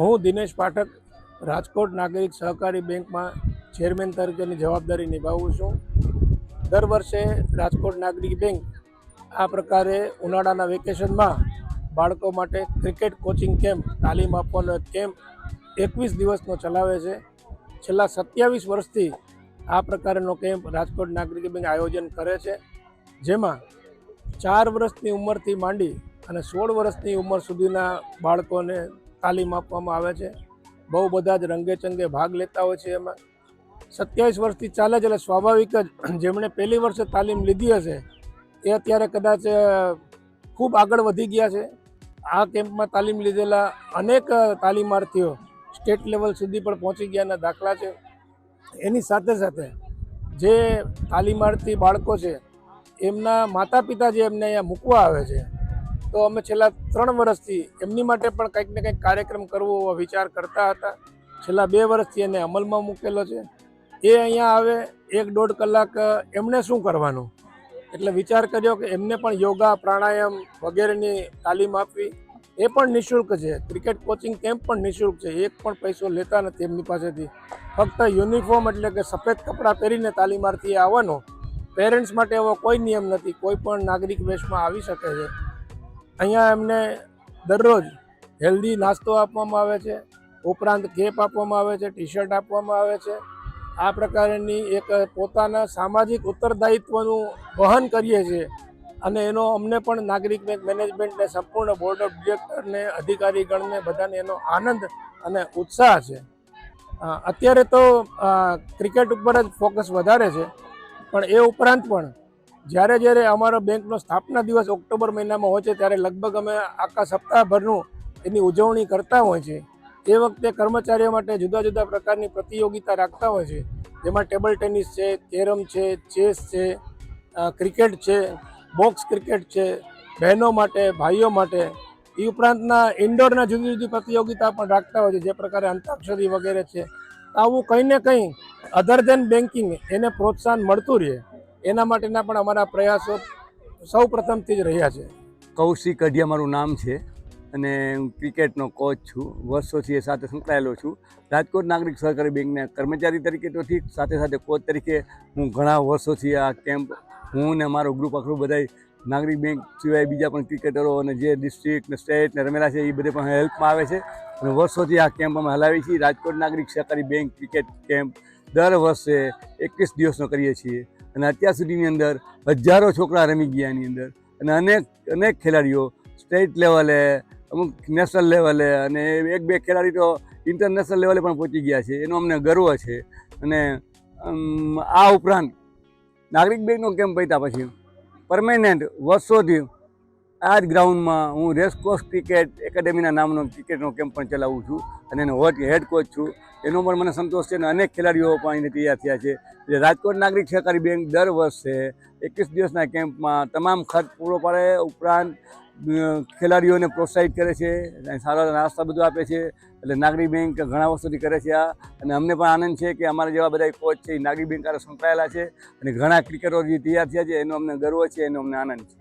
હું દિનેશ પાઠક, રાજકોટ નાગરિક સહકારી બેંકમાં ચેરમેન તરીકેની જવાબદારી નિભાવું છું. દર વર્ષે રાજકોટ નાગરિક બેંક આ પ્રકારે ઉનાળાના વેકેશનમાં બાળકો માટે ક્રિકેટ કોચિંગ કેમ્પ, તાલીમ આપવાનો કેમ્પ એકવીસ દિવસનો ચલાવે છે. છેલ્લા સત્યાવીસ વર્ષથી આ પ્રકારનો કેમ્પ રાજકોટ નાગરિક બેંક આયોજન કરે છે, જેમાં ચાર વર્ષની ઉંમરથી માંડી અને સોળ વર્ષની ઉંમર સુધીના બાળકોને તાલીમ આપવામાં આવે છે. બહુ બધા જ રંગે ચંગે ભાગ લેતા હોય છે એમાં. સત્યાવીસ વર્ષથી ચાલે છે એટલે સ્વાભાવિક જ જેમણે પહેલી વર્ષે તાલીમ લીધી હશે, એ અત્યારે કદાચ ખૂબ આગળ વધી ગયા છે. આ કેમ્પમાં તાલીમ લીધેલા અનેક તાલીમાર્થીઓ સ્ટેટ લેવલ સુધી પણ પહોંચી ગયાના દાખલા છે. એની સાથે સાથે જે તાલીમાર્થી બાળકો છે, એમના માતા પિતા જે એમને અહીંયા મૂકવા આવે છે તો અમે છેલ્લા ત્રણ વર્ષથી એમની માટે પણ કંઈક ને કંઈક કાર્યક્રમ કરવો વિચાર કરતા હતા. છેલ્લા બે વર્ષથી એને અમલમાં મૂકેલો છે. એ અહીંયા આવે એક દોઢ કલાક એમણે શું કરવાનું? એટલે વિચાર કર્યો કે એમને પણ યોગા, પ્રાણાયામ વગેરેની તાલીમ આપવી. એ પણ નિઃશુલ્ક છે. ક્રિકેટ કોચિંગ કેમ્પ પણ નિઃશુલ્ક છે. એક પણ પૈસો લેતા નથી એમની પાસેથી. ફક્ત યુનિફોર્મ એટલે કે સફેદ કપડાં પહેરીને તાલીમાર્થી આવવાનો. પેરેન્ટ્સ માટે એવો કોઈ નિયમ નથી. કોઈ પણ નાગરિક વેશમાં આવી શકે છે. અહીંયા એમને દરરોજ હેલ્ધી નાસ્તો આપવામાં આવે છે, ઉપરાંત કેપ આપવામાં આવે છે ટી શર્ટ આપવામાં આવે છે. આ પ્રકારની એક પોતાના સામાજિક ઉત્તરદાયિત્વનું વહન કરીએ છીએ અને એનો અમને પણ નાગરિક બેંક મેનેજમેન્ટને સંપૂર્ણ બોર્ડ ઓફ ડિરેક્ટરને અધિકારીગણને બધાને એનો આનંદ અને ઉત્સાહ છે. અત્યારે તો ક્રિકેટ ઉપર જ ફોકસ વધારે છે, પણ એ ઉપરાંત પણ જ્યારે જ્યારે અમારો બેંકનો સ્થાપના દિવસ ઓક્ટોબર મહિનામાં હોય છે, ત્યારે લગભગ અમે આખા સપ્તાહભરનું એની ઉજવણી કરતા હોય છે. તે વખતે કર્મચારીઓ માટે જુદા જુદા પ્રકારની પ્રતિયોગિતા રાખતા હોય છે. જેમાં ટેબલ ટેનિસ છે, કેરમ છે, ચેસ છે ક્રિકેટ છે, બોક્સ ક્રિકેટ છે, બહેનો માટે, ભાઈઓ માટે. એ ઉપરાંતના ઇન્ડોરના જુદી જુદી પ્રતિયોગિતા પણ રાખતા હોય છે, જે પ્રકારે અંતાક્ષરી વગેરે છે. આવું કંઈ ને કંઈ અધર ધેન બેન્કિંગ એને પ્રોત્સાહન મળતું રહે. એના માટેના પણ અમારા પ્રયાસો સૌ પ્રથમથી જ રહ્યા છે. કૌશિક અઢિયા મારું નામ છે અને હું ક્રિકેટનો કોચ છું. વર્ષોથી એ સાથે સંકળાયેલો છું. રાજકોટ નાગરિક સહકારી બેંકના કર્મચારી તરીકે તો ઠીક, સાથે સાથે કોચ તરીકે હું ઘણા વર્ષોથી આ કેમ્પ હું ને મારો ગ્રુપ આખું બધા નાગરિક બેંક સિવાય બીજા પણ ક્રિકેટરો અને જે ડિસ્ટ્રિક્ટ ને સ્ટેટ ને રમેલા છે એ બધે પણ હેલ્પમાં આવે છે. અને વર્ષોથી આ કેમ્પ અમે હલાવીએ છીએ. રાજકોટ નાગરિક સહકારી બેંક ક્રિકેટ કેમ્પ દર વર્ષે એકવીસ દિવસનો કરીએ છીએ. અને અત્યાર સુધીની અંદર હજારો છોકરા રમી ગયા એની અંદર. અને અનેક અનેક ખેલાડીઓ સ્ટેટ લેવલે, અમુક નેશનલ લેવલે અને એક, બે ખેલાડી તો ઇન્ટરનેશનલ લેવલે પણ પહોંચી ગયા છે. એનો અમને ગર્વ છે. અને આ ઉપરાંત નાગરિક બેંકનો કેમ્પ પૈતા પછી પરમેનન્ટ વર્ષોથી આ જ ગ્રાઉન્ડમાં હું રેસકોર્સ ક્રિકેટ એકેડેમીના નામનો ક્રિકેટનો કેમ્પ પણ ચલાવું છું અને એનો હેડ કોચ છું. એનો પણ મને સંતોષ છે અને અનેક ખેલાડીઓ પણ અહીંથી તૈયાર થયા છે. એટલે રાજકોટ નાગરિક સહકારી બેંક દર વર્ષે એકવીસ દિવસના કેમ્પમાં તમામ ખર્ચ પૂરો પાડે, ઉપરાંત ખેલાડીઓને પ્રોત્સાહિત કરે છે સારા નાસ્તા બધું આપે છે. એટલે નાગરિક બેંક ઘણા વર્ષોથી કરે છે આ. અને અમને પણ આનંદ છે કે અમારા જેવા બધા કોચ છે એ નાગરિક બેંક સંકળાયેલા છે અને ઘણા ક્રિકેટરો જે તૈયાર થયા છે. એનો અમને ગર્વ છે, એનો અમને આનંદ છે.